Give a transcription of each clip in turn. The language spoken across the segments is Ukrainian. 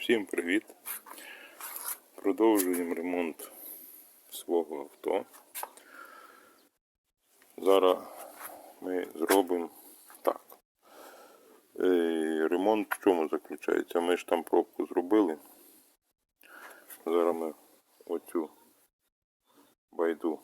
Всім привіт! Продовжуємо ремонт свого авто. Зараз ми зробимо так. Е, Ремонт в чому заключається? Ми ж там пробку зробили. Зараз ми оцю байду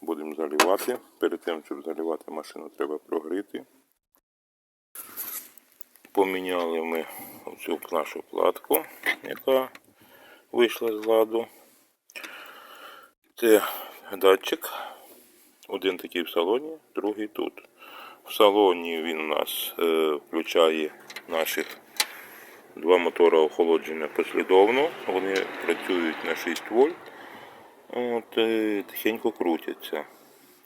будемо заливати. Перед тим, щоб заливати машину, треба прогріти. Поміняли ми оцю нашу платку, яка вийшла з ладу. Це датчик. Один такий в салоні, другий тут. В салоні він у нас е, включає наших два мотора охолодження послідовно. Вони працюють на 6 вольт. От, е, тихенько крутяться.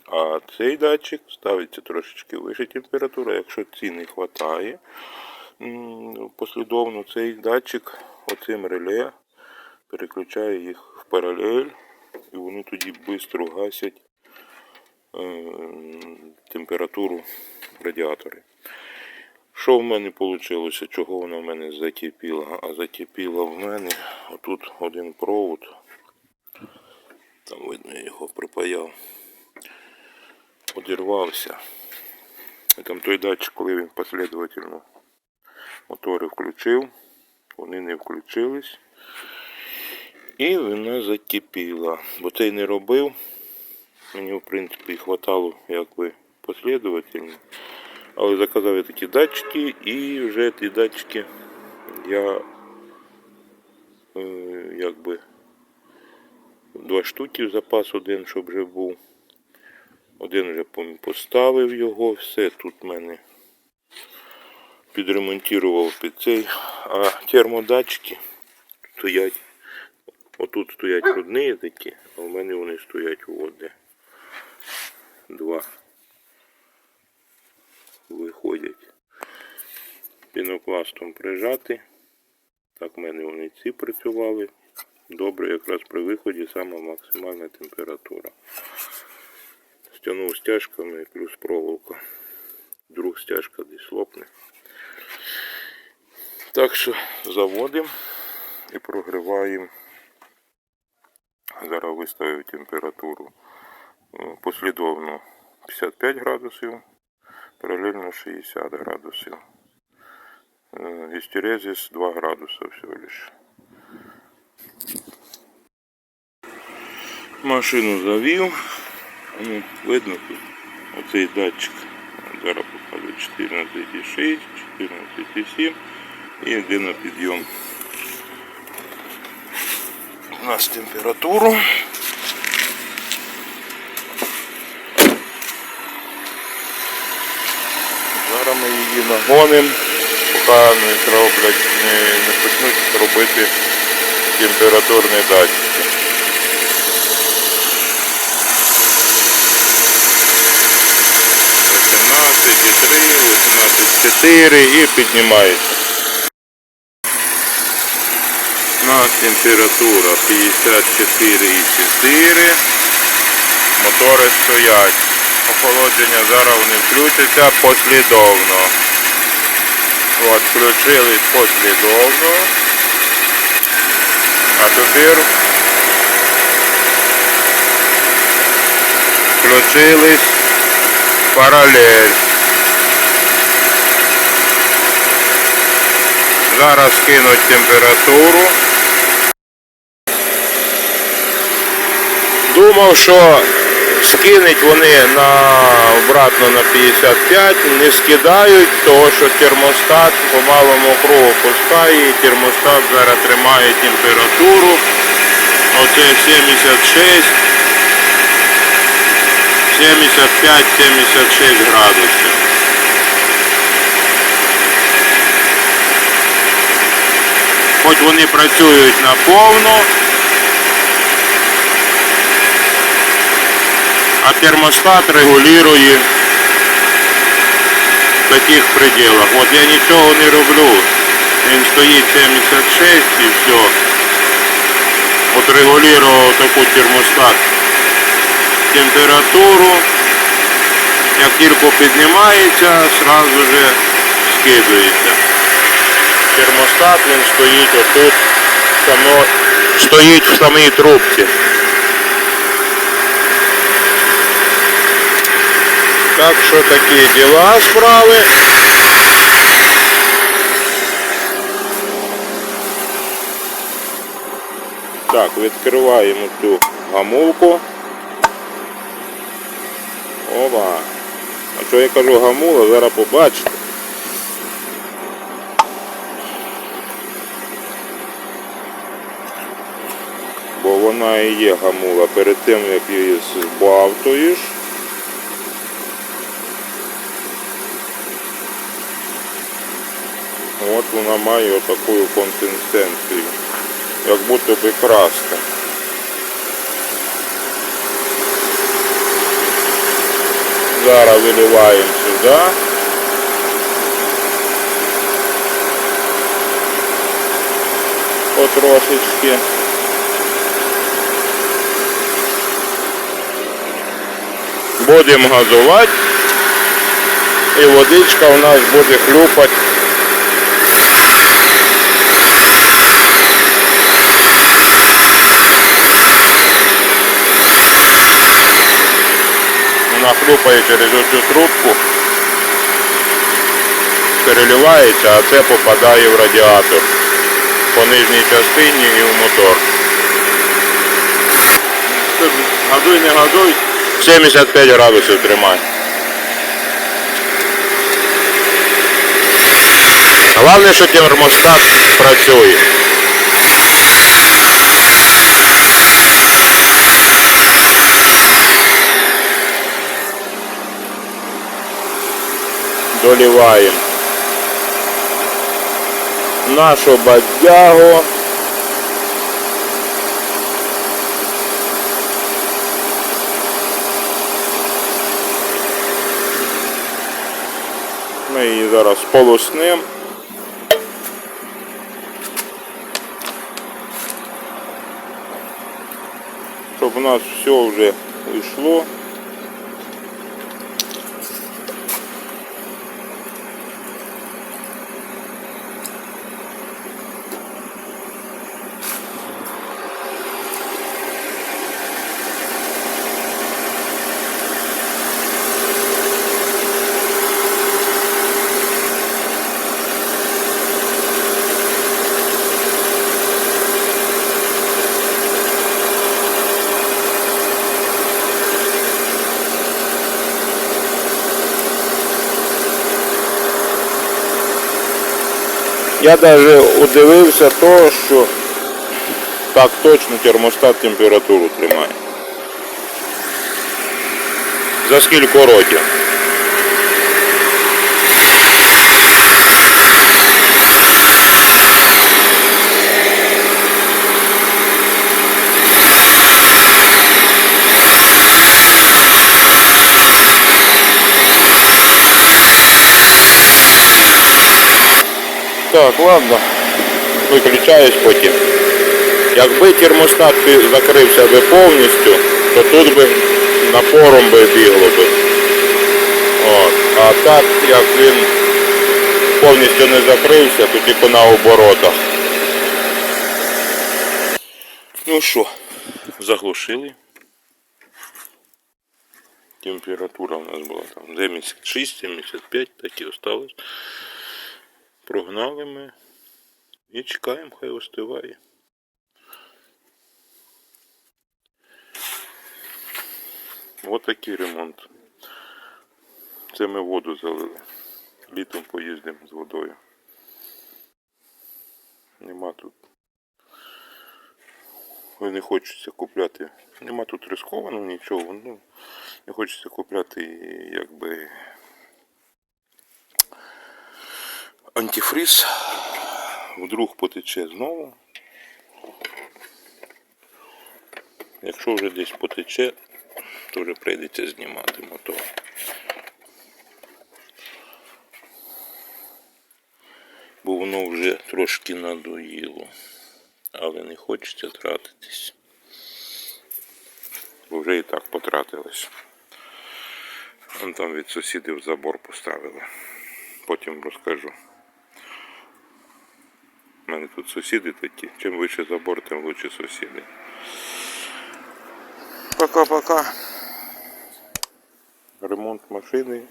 А цей датчик ставиться трошечки вище температура. Якщо ці не вистачає, послідовно цей датчик оцим реле переключає їх в паралель, і вони тоді швидко гасять е, температуру радіатори. Що в мене вийшло? Чого вона в мене закипіла? А закипіла в мене отут один провод. Там видно, я його припаяв. Одірвався. І там той датчик, коли він послідовательно мотори включив, вони не включились. І вона закипіла. Бо цей не робив. Мені, в принципі, хватало якби послідовательно. Але заказав я такі датчики і вже ті датчики я е, якби два штуки в запас один, щоб вже був. Один вже поставив його, все тут в мене підремонтував під цей. А термодатчики стоять. Отут стоять одні такі, а в мене вони стоять де. Два. Виходять. Пінопластом прижати. Так в мене вони ці працювали. Добре, якраз при виході сама максимальна температура. Стягнув стяжками плюс проволока. Друг стяжка десь лопне. Так що заводимо і прогріваємо. Зараз виставив температуру е, послідовно 55 градусів, паралельно 60 градусів. Е, Гістерезис 2 градуса всього лиш. Машину завів. Ну, видно тут оцей датчик. Зараз показує 14,6, 14,7 і йде на підйом. У нас температуру. Зараз ми її нагонимо, поки не зроблять, не, не почнуть робити температурні датчики. 18,3, 18,4 і піднімається. У нас температура 54,4. Мотори стоять. Охолодження зараз вони включаться послідовно. От, включились послідовно. А тепер включились паралель. Зараз кинуть температуру. Думав, що скинуть вони на обратно на 55, не скидають, тому що термостат по малому кругу пускає, і термостат зараз тримає температуру. Оце 76, 75-76 градусів. Хоч вони працюють на повну, а термостат регулює в таких пределах. От я нічого не роблю. Він стоїть 76 і все. От регулював таку термостат температуру. Як тільки піднімається, сразу же скидується. термостат, він стоїть отут, само, стоїть в самій трубці. Так що такі діла справи. Так, відкриваємо цю гамулку. Опа. А що я кажу гамула, зараз побачите. Бо вона і є гамула перед тим, як її збавтуєш. От вона має таку консистенцію, як будто би краска. Зараз виливаємо сюди. Потрошечки. Будемо газувати. І водичка у нас буде хлюпати. Вона хлюпає через оцю трубку, переливається, а це попадає в радіатор по нижній частині і в мотор. Газуй, не газуй. 75 градусів тримай. Головне, що термостат працює. Доливаємо нашу бадягу. Ми її зараз полоснемо. Щоб у нас все вже йшло. Я навіть удивився то, що так точно термостат температуру тримає. За скільки років? Так, ладно. Виключаюсь потім. Якби термостат закрився би повністю, то тут би напором би бігло би. От. А так, як він повністю не закрився, то тільки на оборотах. Ну що, заглушили. Температура у нас була там 76-75, так і осталось. Прогнали ми і чекаємо, хай остиває. Ось такий ремонт. Це ми воду залили. Літом поїздимо з водою. Нема тут. Не хочеться купляти. Нема тут рискованого нічого. Ну, не хочеться купляти якби антифриз. Вдруг потече знову. Якщо вже десь потече, то вже прийдеться знімати мотор. Бо воно вже трошки надоїло. Але не хочеться тратитись. Бо вже і так потратилось. Вон там від сусідів забор поставили. Потім розкажу. У мене тут сусіди такі. Чим вище забор, тим лучше сусіди. Пока-пока. Ремонт машини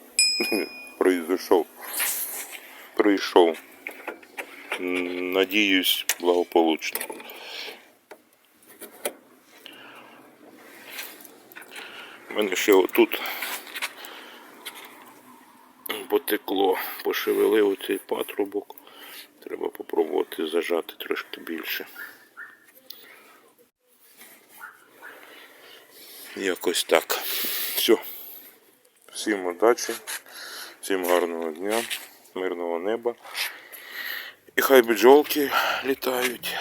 произошов. Прийшов. Надіюсь, благополучно. У мене ще отут потекло, пошевелив оцей патрубок. Треба попробувати зажати трошки більше. Якось так. Все. Всім удачі, всім гарного дня, мирного неба. І хай бджолки літають.